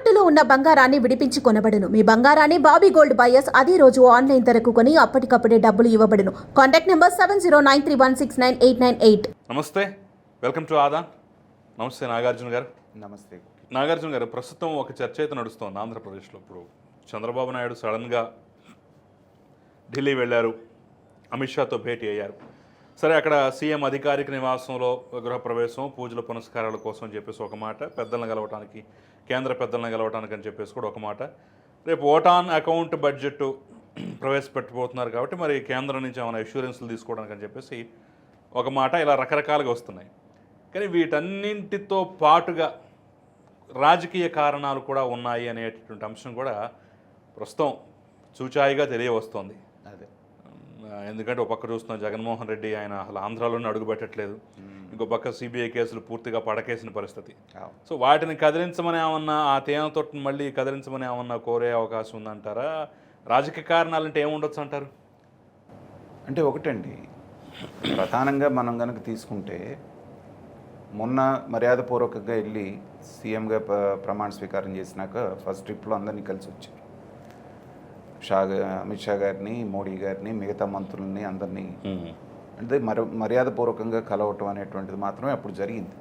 తాకట్టులో ఉన్న బంగారాన్ని విడిపించి కొనబడును. మీ బంగారాన్ని బాబీ గోల్డ్ బయర్స్ అదే రోజు ఆన్లైన్ ధరకు కొని అప్పటికప్పుడే డబ్బులు ఇవ్వబడును. Contact number seven zero nine three one six nine eight nine eight. నమస్తే. వెల్కమ్ టు ఆదాన్ నమస్తే నాగార్జున గారు. నమస్తే. నాగార్జున గారు ప్రస్తుతం ఒక చర్చ అయితే నడుస్తోంది ఆంధ్రప్రదేశ్లో. ఇప్పుడు చంద్రబాబు నాయుడు సడన్గా ఢిల్లీ వెళ్ళారు. అమిత్ షాతో భేటీ అయ్యారు. సరే అక్కడ సీఎం అధికారిక నివాసంలో గృహప్రవేశం పూజల పునస్కారాల కోసం చెప్పేసి ఒక మాట పెద్దలను కలవటానికి కేంద్ర పెద్దలను కలవటానికి అని చెప్పేసి కూడా ఒక మాట. రేపు ఓటాన్ అకౌంట్ బడ్జెట్ ప్రవేశపెట్టబోతున్నారు కాబట్టి మరి కేంద్రం నుంచి ఏమైనా ఇన్సూరెన్స్లు తీసుకోవడానికి అని చెప్పేసి ఒక మాట ఇలా రకరకాలుగా వస్తున్నాయి. కానీ వీటన్నింటితో పాటుగా రాజకీయ కారణాలు కూడా ఉన్నాయి అనేటటువంటి అంశం కూడా ప్రస్తుతం చూచాయిగా తెలియవస్తోంది. అదే. ఎందుకంటే ఒక పక్క చూస్తున్నాం జగన్మోహన్ రెడ్డి ఆయన అసలు ఆంధ్రాలోనే అడుగు పెట్టట్లేదు ఇంకో పక్క సిబిఐ కేసులు పూర్తిగా పడకేసిన పరిస్థితి. సో వాటిని కదిలించమని ఏమన్నా ఆ తేనెతో మళ్ళీ కదిలించమని ఏమన్నా కోరే అవకాశం ఉందంటారా? రాజకీయ కారణాలు అంటే ఏముండొచ్చు అంటారు? అంటే ఒకటండి. ప్రధానంగా మనం కనుక తీసుకుంటే మొన్న మర్యాదపూర్వకంగా వెళ్ళి సీఎంగా ప్రమాణ స్వీకారం చేసినాక ఫస్ట్ ట్రిప్లో అందరినీ కలిసి వచ్చారు షా అమిత్ షా గారిని మోడీ గారిని మిగతా మంత్రుల్ని అందరినీ అంటే మరి మర్యాదపూర్వకంగా కలవటం అనేటువంటిది మాత్రమే అప్పుడు జరిగింది.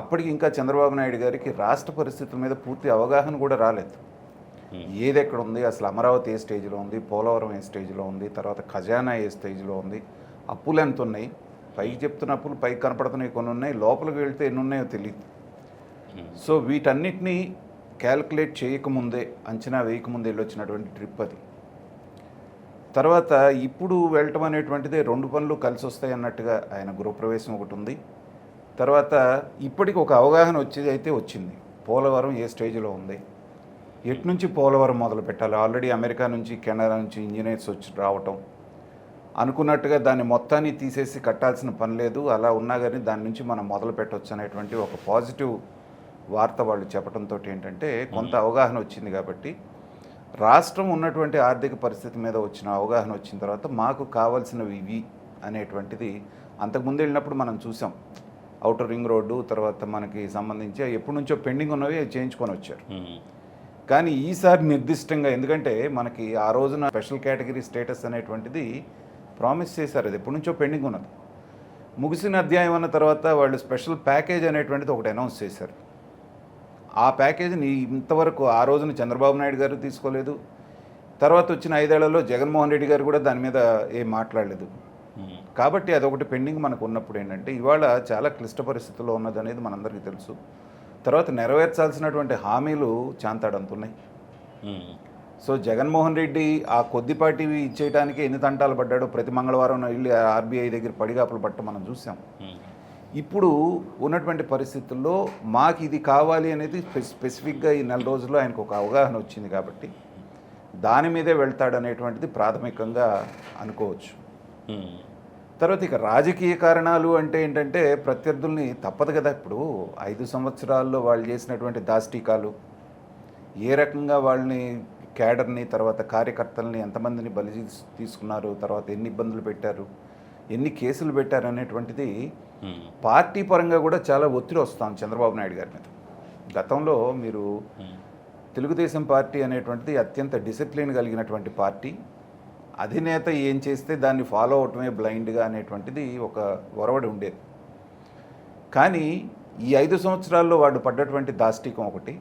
అప్పటికి ఇంకా చంద్రబాబు నాయుడు గారికి రాష్ట్ర పరిస్థితుల మీద పూర్తి అవగాహన కూడా రాలేదు. ఏది ఎక్కడ ఉంది? అసలు అమరావతి ఏ స్టేజ్లో ఉంది? పోలవరం ఏ స్టేజ్లో ఉంది? తర్వాత ఖజానా ఏ స్టేజ్లో ఉంది? అప్పులు ఎంత ఉన్నాయి పైకి చెప్తున్న అప్పులు పైకి కనపడుతున్నాయి కొన్ని ఉన్నాయి. లోపలికి వెళ్తే ఎన్ని ఉన్నాయో తెలియదు సో వీటన్నిటినీ క్యాల్కులేట్ చేయకముందే అంచనా వేయకముందే వెళ్ళొచ్చినటువంటి ట్రిప్ అది. తర్వాత ఇప్పుడు వెళ్ళటం అనేటువంటిది రెండు పనులు కలిసి వస్తాయి అన్నట్టుగా ఆయన గృహప్రవేశం ఒకటి ఉంది తర్వాత ఇప్పటికి ఒక అవగాహన వచ్చేది అయితే వచ్చింది. పోలవరం ఏ స్టేజ్లో ఉంది? ఎటు నుంచి పోలవరం మొదలు పెట్టాలి? ఆల్రెడీ అమెరికా నుంచి కెనడా నుంచి ఇంజనీర్స్ వచ్చి రావటం. అనుకున్నట్టుగా దాన్ని మొత్తాన్ని తీసేసి కట్టాల్సిన పని లేదు. అలా ఉన్నా కానీ దాని నుంచి మనం మొదలు పెట్టవచ్చు అనేటువంటి ఒక పాజిటివ్ వార్త వాళ్ళు చెప్పడంతో ఏంటంటే కొంత అవగాహన వచ్చింది కాబట్టి రాష్ట్రం ఉన్నటువంటి ఆర్థిక పరిస్థితి మీద వచ్చిన అవగాహన వచ్చిన తర్వాత మాకు కావాల్సినవి ఇవి అనేటువంటిది అంతకుముందు వెళ్ళినప్పుడు మనం చూసాం. అవుటర్ రింగ్ రోడ్డు తర్వాత మనకి సంబంధించి ఎప్పటి నుంచో పెండింగ్ ఉన్నవి అవి చేయించుకొని వచ్చారు. కానీ ఈసారి నిర్దిష్టంగా ఎందుకంటే మనకి ఆ రోజున స్పెషల్ కేటగిరీ స్టేటస్ అనేటువంటిది ప్రామిస్ చేశారు. అది ఎప్పటి నుంచో పెండింగ్ ఉన్నది. ముగిసిన అధ్యాయం అన్న తర్వాత వాళ్ళు స్పెషల్ ప్యాకేజ్ అనేటువంటిది ఒకటి అనౌన్స్ చేశారు. ఆ ప్యాకేజీని ఇంతవరకు ఆ రోజున చంద్రబాబు నాయుడు గారు తీసుకోలేదు. తర్వాత వచ్చిన ఐదేళ్ళలో జగన్మోహన్ రెడ్డి గారు కూడా దాని మీద ఏం మాట్లాడలేదు. కాబట్టి అదొకటి పెండింగ్ మనకు ఉన్నప్పుడు ఏంటంటే ఇవాళ చాలా క్లిష్ట పరిస్థితుల్లో ఉన్నది అనేది మనందరికీ తెలుసు. తర్వాత నెరవేర్చాల్సినటువంటి హామీలు చాంతాడంతున్నాయి సో జగన్మోహన్ రెడ్డి ఆ కొద్దిపాటివి ఇచ్చేయడానికి ఎన్ని తంటాలు పడ్డాడో ప్రతి మంగళవారం వెళ్ళి ఆర్బీఐ దగ్గర పడిగాపులు పట్ట మనం చూసాం. ఇప్పుడు ఉన్నటువంటి పరిస్థితుల్లో మాకు ఇది కావాలి అనేది స్పె- స్పెసిఫిక్గా ఈ నెల రోజుల్లో ఆయనకు ఒక అవగాహన వచ్చింది కాబట్టి దాని మీదే వెళ్తాడనేటువంటిది ప్రాథమికంగా అనుకోవచ్చు. తర్వాత ఇక రాజకీయ కారణాలు అంటే ఏంటంటే ప్రత్యర్థుల్ని తప్పదు కదా ఇప్పుడు. ఐదు సంవత్సరాల్లో వాళ్ళు చేసినటువంటి దాష్టీకాలు ఏ రకంగా వాళ్ళని క్యాడర్ని తర్వాత కార్యకర్తల్ని ఎంతమందిని బలి తీస్- తీసుకున్నారు తర్వాత ఎన్ని ఇబ్బందులు పెట్టారు ఎన్ని కేసులు పెట్టారు అనేటువంటిది పార్టీ పరంగా కూడా చాలా ఒత్తిడి వస్తాం చంద్రబాబు నాయుడు గారి మీద. గతంలో మీరు తెలుగుదేశం పార్టీ అనేటువంటిది అత్యంత డిసిప్లిన్ కలిగినటువంటి పార్టీ. అధినేత ఏం చేస్తే దాన్ని ఫాలో అవటమే బ్లైండ్గా అనేటువంటిది ఒక ఒరవడి ఉండేది. కానీ ఈ ఐదు సంవత్సరాల్లో వాడు పడ్డటువంటి దాష్టికం ఒకటి.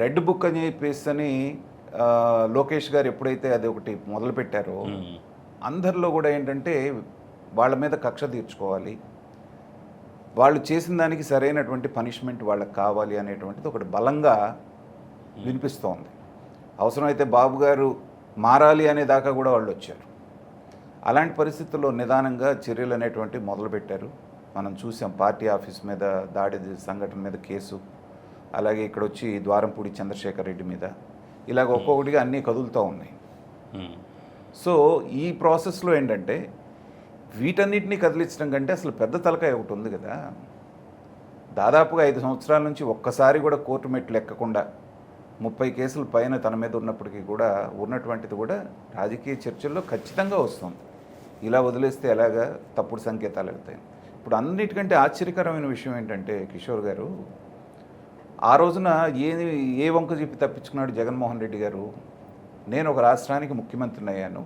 రెడ్ బుక్ అని చెప్పేసి అని లోకేష్ గారు ఎప్పుడైతే అది ఒకటి మొదలుపెట్టారో అందరిలో కూడా ఏంటంటే వాళ్ళ మీద కక్ష తీర్చుకోవాలి. వాళ్ళు చేసిన దానికి సరైనటువంటి పనిష్మెంట్ వాళ్ళకి కావాలి అనేటువంటిది ఒకటి బలంగా వినిపిస్తోంది. అవసరమైతే బాబు గారు మారాలి అనే దాకా కూడా వాళ్ళు వచ్చారు. అలాంటి పరిస్థితుల్లో నిదానంగా చర్యలు అనేటువంటి మొదలుపెట్టారు. మనం చూసాం పార్టీ ఆఫీస్ మీద దాడి సంఘటన మీద కేసు అలాగే ఇక్కడ వచ్చి ద్వారంపూడి చంద్రశేఖర్ రెడ్డి మీద ఇలాగ ఒక్కొక్కటిగా అన్నీ కదులుతూ ఉన్నాయి. సో ఈ ప్రాసెస్లో ఏంటంటే వీటన్నిటిని కదిలించడం కంటే అసలు పెద్ద తలకాయ ఒకటి ఉంది కదా. దాదాపుగా ఐదు సంవత్సరాల నుంచి ఒక్కసారి కూడా కోర్టు మెట్లు ఎక్కకుండా ముప్పై కేసులు పైన తన మీద ఉన్నప్పటికీ కూడా ఉన్నటువంటిది కూడా రాజకీయ చర్చల్లో ఖచ్చితంగా వస్తుంది. ఇలా వదిలేస్తే ఎలాగా తప్పుడు సంకేతాలు వెళ్తాయి. ఇప్పుడు అన్నిటికంటే ఆశ్చర్యకరమైన విషయం ఏంటంటే కిషోర్ గారు ఆ రోజున ఏ ఏ వంక చెప్పి తప్పించుకున్నాడు జగన్మోహన్ రెడ్డి గారు? నేను ఒక రాష్ట్రానికి ముఖ్యమంత్రిని అయ్యాను.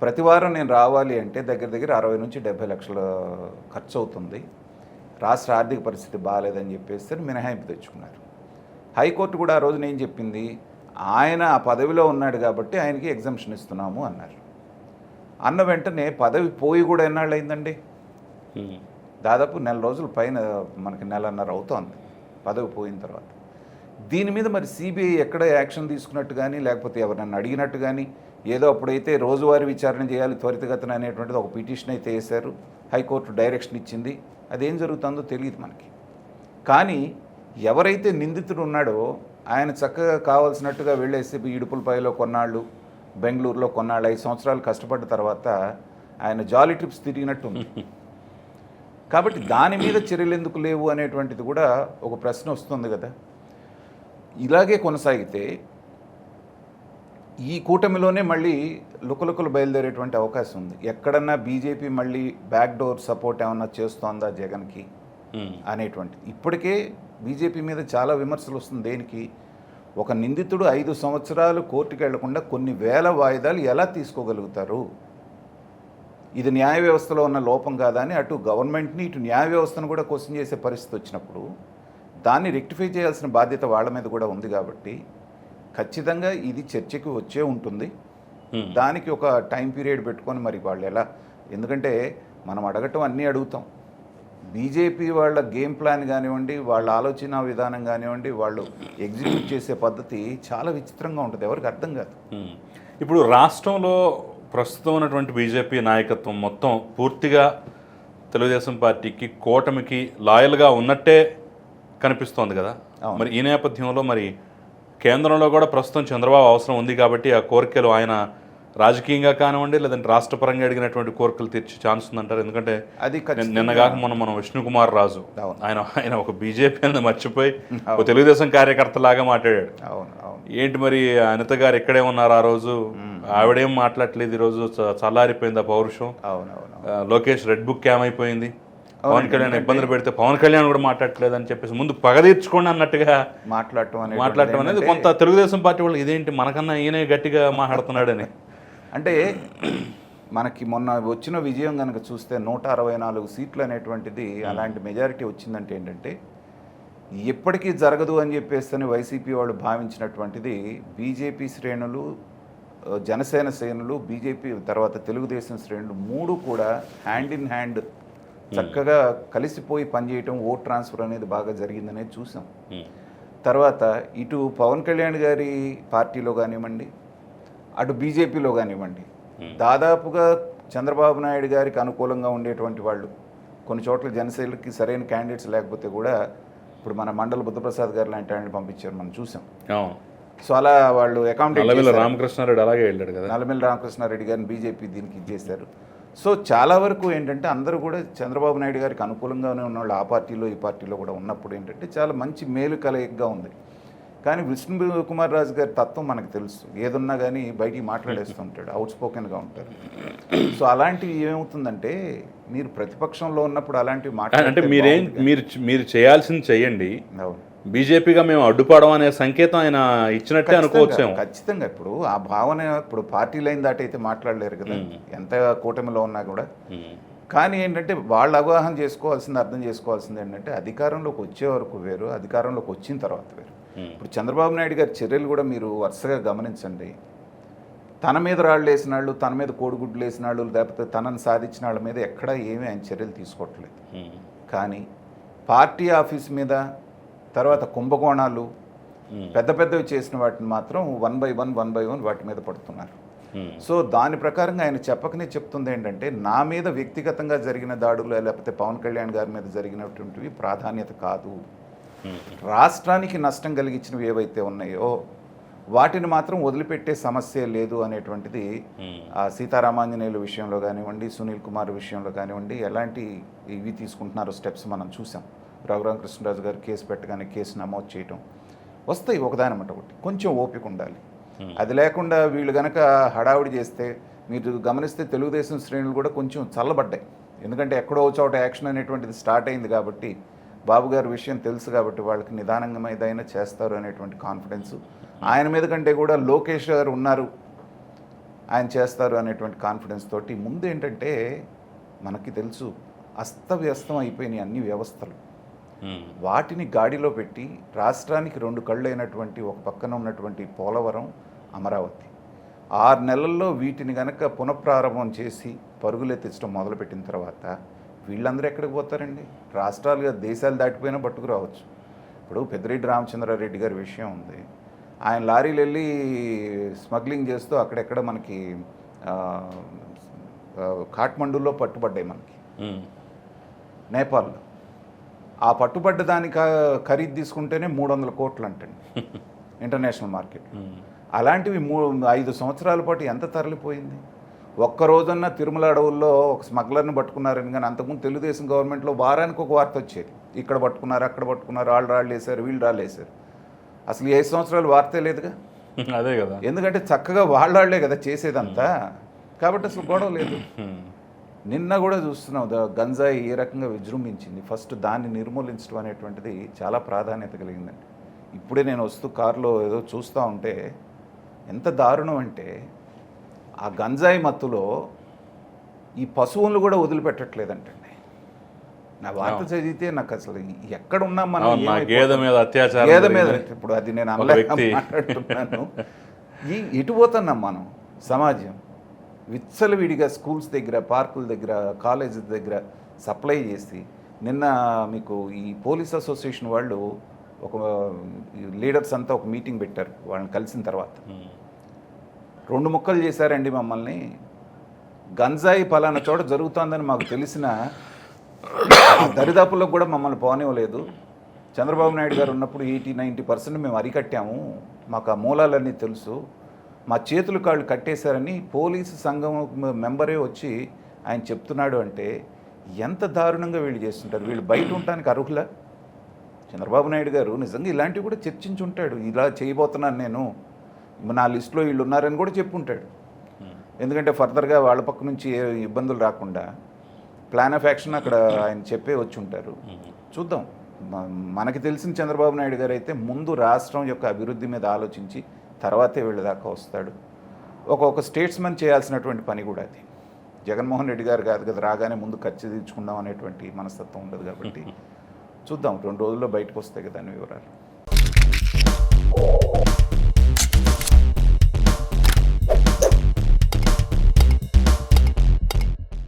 ప్రతి వారం నేను రావాలి అంటే దగ్గర దగ్గర అరవై నుంచి డెబ్బై లక్షల ఖర్చు అవుతుంది రాష్ట్ర ఆర్థిక పరిస్థితి బాగాలేదని చెప్పేసి మినహాయింపు తెచ్చుకున్నారు. హైకోర్టు కూడా ఆ రోజున ఏం చెప్పింది ఆయన ఆ పదవిలో ఉన్నాడు కాబట్టి ఆయనకి ఎగ్జంప్షన్ ఇస్తున్నాము అన్నారు. అన్న వెంటనే పదవి పోయి కూడా ఎన్నాళ్ళు అయిందండి. దాదాపు నెల రోజుల పైన మనకి నెలన్నర అవుతోంది పదవి పోయిన తర్వాత. దీని మీద మరి సిబిఐ ఎక్కడ యాక్షన్ తీసుకున్నట్టు కానీ లేకపోతే ఎవరినన్నా అడిగినట్టు కానీ ఏదో అప్పుడైతే రోజువారీ విచారణ చేయాలి త్వరితగతన అనేటువంటిది ఒక పిటిషన్ అయితే వేశారు. హైకోర్టు డైరెక్షన్ ఇచ్చింది. అదేం జరుగుతుందో తెలియదు మనకి. కానీ ఎవరైతే నిందితుడు ఉన్నాడో ఆయన చక్కగా కావాల్సినట్టుగా వెళ్ళేసి ఇడుపులపాయలో కొన్నాళ్ళు బెంగళూరులో కొన్నాళ్ళు ఐదు సంవత్సరాలు కష్టపడ్డ తర్వాత ఆయన జాలీ ట్రిప్స్ తిరిగినట్టు ఉంది. కాబట్టి దాని మీద చర్యలు ఎందుకు లేవు అనేటువంటిది కూడా ఒక ప్రశ్న వస్తుంది కదా. ఇలాగే కొనసాగితే ఈ కూటమిలోనే మళ్ళీ లుకలుకలు బయలుదేరేటువంటి అవకాశం ఉంది. ఎక్కడన్నా బీజేపీ మళ్ళీ బ్యాక్ డోర్ సపోర్ట్ ఏమన్నా చేస్తోందా జగన్కి. అనేటువంటి. ఇప్పటికే బీజేపీ మీద చాలా విమర్శలు వస్తుంది దేనికి. ఒక నిందితుడు ఐదు సంవత్సరాలు కోర్టుకు వెళ్ళకుండా కొన్ని వేల వాయిదాలు ఎలా తీసుకోగలుగుతారు? ఇది న్యాయ వ్యవస్థలో ఉన్న లోపం కాదా అని అటు గవర్నమెంట్ని ఇటు న్యాయ వ్యవస్థను కూడా క్వశ్చన్ చేసే పరిస్థితి వచ్చినప్పుడు దాన్ని రెక్టిఫై చేయాల్సిన బాధ్యత వాళ్ళ మీద కూడా ఉంది కాబట్టి ఖచ్చితంగా ఇది చర్చకి వచ్చే ఉంటుంది. దానికి ఒక టైం పీరియడ్ పెట్టుకొని మరి వాళ్ళు ఎలా ఎందుకంటే మనం అడగటం అన్నీ అడుగుతాం బీజేపీ వాళ్ళ గేమ్ ప్లాన్ కానివ్వండి వాళ్ళ ఆలోచన విధానం కానివ్వండి వాళ్ళు ఎగ్జిక్యూట్ చేసే పద్ధతి చాలా విచిత్రంగా ఉంటుంది ఎవరికి అర్థం కాదు. ఇప్పుడు రాష్ట్రంలో ప్రస్తుతం ఉన్నటువంటి బీజేపీ నాయకత్వం మొత్తం పూర్తిగా తెలుగుదేశం పార్టీకి కూటమికి లాయల్గా ఉన్నట్టే కనిపిస్తోంది కదా. మరి ఈ నేపథ్యంలో మరి కేంద్రంలో కూడా ప్రస్తుతం చంద్రబాబు అవసరం ఉంది కాబట్టి ఆ కోరికలు ఆయన రాజకీయంగా కానివ్వండి లేదంటే రాష్ట్ర పరంగా అడిగినటువంటి కోరికలు తీర్చే ఛాన్స్ ఉందంటారు. ఎందుకంటే అది నిన్నగాక మనం మనం విష్ణుకుమార్ రాజు. ఆయన ఆయన ఒక బీజేపీ అని మర్చిపోయి ఒక తెలుగుదేశం కార్యకర్తలాగా మాట్లాడాడు. అవును అవును. ఏంటి మరి అనిత గారు ఇక్కడే ఉన్నారు ఆ రోజు? ఆవిడేం మాట్లాడలేదు ఈ రోజు? చ- చల్లారిపోయింది ఆ పౌరుషం. లోకేష్ రెడ్ బుక్ ఏమైపోయింది పవన్ కళ్యాణ్ ఇబ్బందులు పెడితే పవన్ కళ్యాణ్ కూడా మాట్లాడట్లేదు అని చెప్పేసి ముందు పగ తీర్చుకోండి అన్నట్టుగా మాట్లాడటం అనేది మాట్లాడటం అనేది కొంత తెలుగుదేశం పార్టీ వాళ్ళు ఇదేంటి మనకన్నా ఈయనే గట్టిగా మాట్లాడుతున్నాడని. అంటే మనకి మొన్న వచ్చిన విజయం కనుక చూస్తే నూట అరవై నాలుగు సీట్లు అనేటువంటిది అలాంటి మెజారిటీ వచ్చిందంటే ఏంటంటే ఎప్పటికీ జరగదు అని చెప్పేస్తేనే వైసీపీ వాళ్ళు భావించినటువంటిది బీజేపీ శ్రేణులు జనసేన శ్రేణులు బీజేపీ తర్వాత తెలుగుదేశం శ్రేణులు మూడు కూడా హ్యాండ్ ఇన్ హ్యాండ్ చక్కగా కలిసిపోయి పనిచేయటం ఓట్ ట్రాన్స్ఫర్ అనేది బాగా జరిగిందనేది చూసాం. తర్వాత ఇటు పవన్ కళ్యాణ్ గారి పార్టీలో కానివ్వండి అటు బీజేపీలో కానివ్వండి దాదాపుగా చంద్రబాబు నాయుడు గారికి అనుకూలంగా ఉండేటువంటి వాళ్ళు. కొన్ని చోట్ల జనసేనకి సరైన క్యాండిడేట్స్ లేకపోతే కూడా ఇప్పుడు మన మండల బుద్ధప్రసాద్ గారు లాంటి ఆయన్ని పంపించారు మనం చూసాం. సో అలా వాళ్ళు నల్లమిల్ల రామకృష్ణారెడ్డి అలాగే వెళ్ళాడు కదా. నల్లమిల్లి రామకృష్ణారెడ్డి గారిని బీజేపీ దీనికి ఇచ్చేశారు. సో చాలా వరకు ఏంటంటే అందరూ కూడా చంద్రబాబు నాయుడు గారికి అనుకూలంగానే ఉన్న వాళ్ళు ఆ పార్టీలో ఈ పార్టీలో కూడా ఉన్నప్పుడు ఏంటంటే చాలా మంచి మేలు కలయికగా ఉంది. కానీ విష్ణు కుమార్ రాజు గారి తత్వం మనకు తెలుసు. ఏదున్నా కానీ బయటికి మాట్లాడేస్తుంటాడు అవుట్ స్పోకెన్గా ఉంటారు సో అలాంటివి ఏమవుతుందంటే మీరు ప్రతిపక్షంలో ఉన్నప్పుడు అలాంటివి అంటే మాట్లాడితే మీరేం మీరు మీరు చేయాల్సింది చెయ్యండి కానీ- అవును. బీజేపీగా మేము అడ్డుపడం అనే సంకేతం ఆయన ఇచ్చినట్టే అనుకోవచ్చేమో. ఖచ్చితంగా. ఇప్పుడు ఆ భావన ఇప్పుడు పార్టీ లైన్ దాటైతే మాట్లాడలేరు కదా. ఎంత కూటమిలో ఉన్నా కూడా. కానీ ఏంటంటే వాళ్ళు అవగాహన చేసుకోవాల్సింది అర్థం చేసుకోవాల్సింది ఏంటంటే అధికారంలోకి వచ్చే వరకు వేరు అధికారంలోకి వచ్చిన తర్వాత వేరు. ఇప్పుడు చంద్రబాబు నాయుడు గారి చర్యలు కూడా మీరు వరుసగా గమనించండి. తన మీద రాళ్ళు వేసిన వాళ్ళు తన మీద కోడిగుడ్లు వేసిన వాళ్ళు లేకపోతే తనని సాధించిన వాళ్ళ మీద ఎక్కడా ఏమీ ఆయన చర్యలు తీసుకోవట్లేదు. కానీ పార్టీ ఆఫీస్ మీద తర్వాత కుంభకోణాలు. పెద్ద పెద్దవి చేసిన వాటిని మాత్రం one by one one by one వాటి మీద పడుతున్నారు. సో దాని ప్రకారంగా ఆయన చెప్పకనే చెప్తుంది ఏంటంటే నా మీద వ్యక్తిగతంగా జరిగిన దాడులు లేకపోతే పవన్ కళ్యాణ్ గారి మీద జరిగినటువంటివి ప్రాధాన్యత కాదు. రాష్ట్రానికి నష్టం కలిగించినవి ఏవైతే ఉన్నాయో వాటిని మాత్రం వదిలిపెట్టే సమస్య లేదు అనేటువంటిది సీతారామాంజనేయుల విషయంలో కానివ్వండి సునీల్ కుమార్ విషయంలో కానివ్వండి ఎలాంటి ఇవి తీసుకుంటున్నారో స్టెప్స్ మనం చూసాం రఘురామ కృష్ణరాజు గారు కేసు పెట్టగానే కేసు నమోదు చేయటం. వస్తాయి ఒకదానమాట ఒకటి. కొంచెం ఓపిక ఉండాలి. అది లేకుండా వీళ్ళు గనక హడావుడి చేస్తే మీరు గమనిస్తే తెలుగుదేశం శ్రేణులు కూడా కొంచెం చల్లబడ్డాయి. ఎందుకంటే ఎక్కడో చోట యాక్షన్ అనేటువంటిది స్టార్ట్ అయింది కాబట్టి బాబు గారి విషయం తెలుసు కాబట్టి వాళ్ళకి నిదానంగా ఏదైనా చేస్తారు అనేటువంటి కాన్ఫిడెన్స్. ఆయన మీద కంటే కూడా లోకేష్ గారు ఉన్నారు. ఆయన చేస్తారు అనేటువంటి కాన్ఫిడెన్స్ తోటి ముందు ఏంటంటే మనకి తెలుసు అస్తవ్యస్తం అయిపోయినాయి అన్ని వ్యవస్థలు. వాటిని గాడిలో పెట్టి రాష్ట్రానికి రెండు కళ్ళు అయినటువంటి ఒక పక్కన ఉన్నటువంటి పోలవరం అమరావతి. ఆరు నెలల్లో వీటిని గనక పునఃప్రారంభం చేసి పరుగులెత్తించడం మొదలుపెట్టిన తర్వాత వీళ్ళందరూ ఎక్కడికి పోతారండి? రాష్ట్రాలుగా దేశాలు దాటిపోయినా పట్టుకురావచ్చు ఇప్పుడు పెద్దిరెడ్డి రామచంద్రారెడ్డి గారి విషయం ఉంది. ఆయన లారీలు వెళ్ళి స్మగ్లింగ్ చేస్తూ అక్కడెక్కడ మనకి కాఠ్మండూలో పట్టుబడ్డాయి మనకి. ఉమ్. నేపాల్లో. ఆ పట్టుబడ్డ దాని ఖరీదు తీసుకుంటేనే మూడు వందల కోట్లు అంటండి ఇంటర్నేషనల్ మార్కెట్. అలాంటివి మూ ఐదు సంవత్సరాల పాటు ఎంత తరలిపోయింది? ఒక్క రోజున్న తిరుమల అడవుల్లో ఒక స్మగ్లర్ని పట్టుకున్నారని కానీ అంతకుముందు తెలుగుదేశం గవర్నమెంట్లో వారానికి ఒక వార్త వచ్చేది. ఇక్కడ పట్టుకున్నారు అక్కడ పట్టుకున్నారు వాళ్ళు రాళ్ళు వేశారు వీళ్ళు రాళ్ళు వేశారు అసలు ఈ ఐదు సంవత్సరాలు వార్తే లేదుగా? అదే కదా. ఎందుకంటే చక్కగా వాళ్ళే కదా చేసేదంతా. కాబట్టి అసలు గొడవ లేదు. నిన్న కూడా చూస్తున్నాం గంజాయి ఏ రకంగా విజృంభించింది ఫస్ట్ దాన్ని నిర్మూలించడం అనేటువంటిది చాలా ప్రాధాన్యత కలిగిందండి ఇప్పుడే నేను వస్తూ కారులో ఏదో చూస్తూ ఉంటే ఎంత దారుణం అంటే ఆ గంజాయి మత్తులో ఈ పశువులను కూడా వదిలిపెట్టట్లేదంటండి నా వార్త. చదివితే నాకు అసలు ఎక్కడ ఉన్నాం మనం? గేదె మీద అత్యాచారం గేదె మీద జరిగింది. ఇప్పుడు అది నేను. మాట్లాడుతున్నాను ఈ ఎటు పోతున్నాం మనం సమాజం విచ్చలవిడిగా స్కూల్స్ దగ్గర పార్కుల దగ్గర కాలేజెస్ దగ్గర సప్లై చేసి నిన్న మీకు ఈ పోలీస్ అసోసియేషన్ వాళ్ళు ఒక లీడర్స్ అంతా ఒక మీటింగ్ పెట్టారు వాళ్ళని కలిసిన తర్వాత. రెండు ముక్కలు చేశారండి మమ్మల్ని. గంజాయి పలానా చోట జరుగుతోందని మాకు తెలిసిన దరిదాపుల్లో కూడా మమ్మల్ని పోనివ్వలేదు. చంద్రబాబు నాయుడు గారు ఉన్నప్పుడు ఎయిటీ నైంటీ పర్సెంట్ మేము అరికట్టాము. మాకు ఆ మూలాలన్నీ తెలుసు. మా చేతులు కాళ్ళు కట్టేశారని పోలీసు సంఘం మెంబరే వచ్చి ఆయన చెప్తున్నాడు అంటే ఎంత దారుణంగా వీళ్ళు చేస్తుంటారు? వీళ్ళు బయట ఉండటానికి అర్హులా? చంద్రబాబు నాయుడు గారు నిజంగా ఇలాంటివి కూడా చర్చించుంటాడు. ఇలా చేయబోతున్నాను నేను. నా లిస్టులో వీళ్ళు ఉన్నారని కూడా చెప్పుంటాడు. ఉమ్. ఎందుకంటే ఫర్దర్గా వాళ్ళ పక్క నుంచి ఏ ఇబ్బందులు రాకుండా ప్లాన్ ఆఫ్ యాక్షన్ అక్కడ ఆయన చెప్పే వచ్చి ఉంటారు. ఉమ్. చూద్దాం. మనకి తెలిసిన చంద్రబాబు నాయుడు గారు అయితే ముందు రాష్ట్రం యొక్క అభివృద్ధి మీద ఆలోచించి తర్వాతే వీళ్ళ దాకా వస్తాడు. ఒక ఒక స్టేట్స్మెన్ చేయాల్సినటువంటి పని కూడా అది. జగన్మోహన్ రెడ్డి గారు కాదు కదా రాగానే ముందు ఖర్చు తీర్చుకుందాం అనేటువంటి మనస్తత్వం ఉండదు కాబట్టి చూద్దాం. రెండు రోజుల్లో బయటకు వస్తాయి కదా దాని వివరాలు.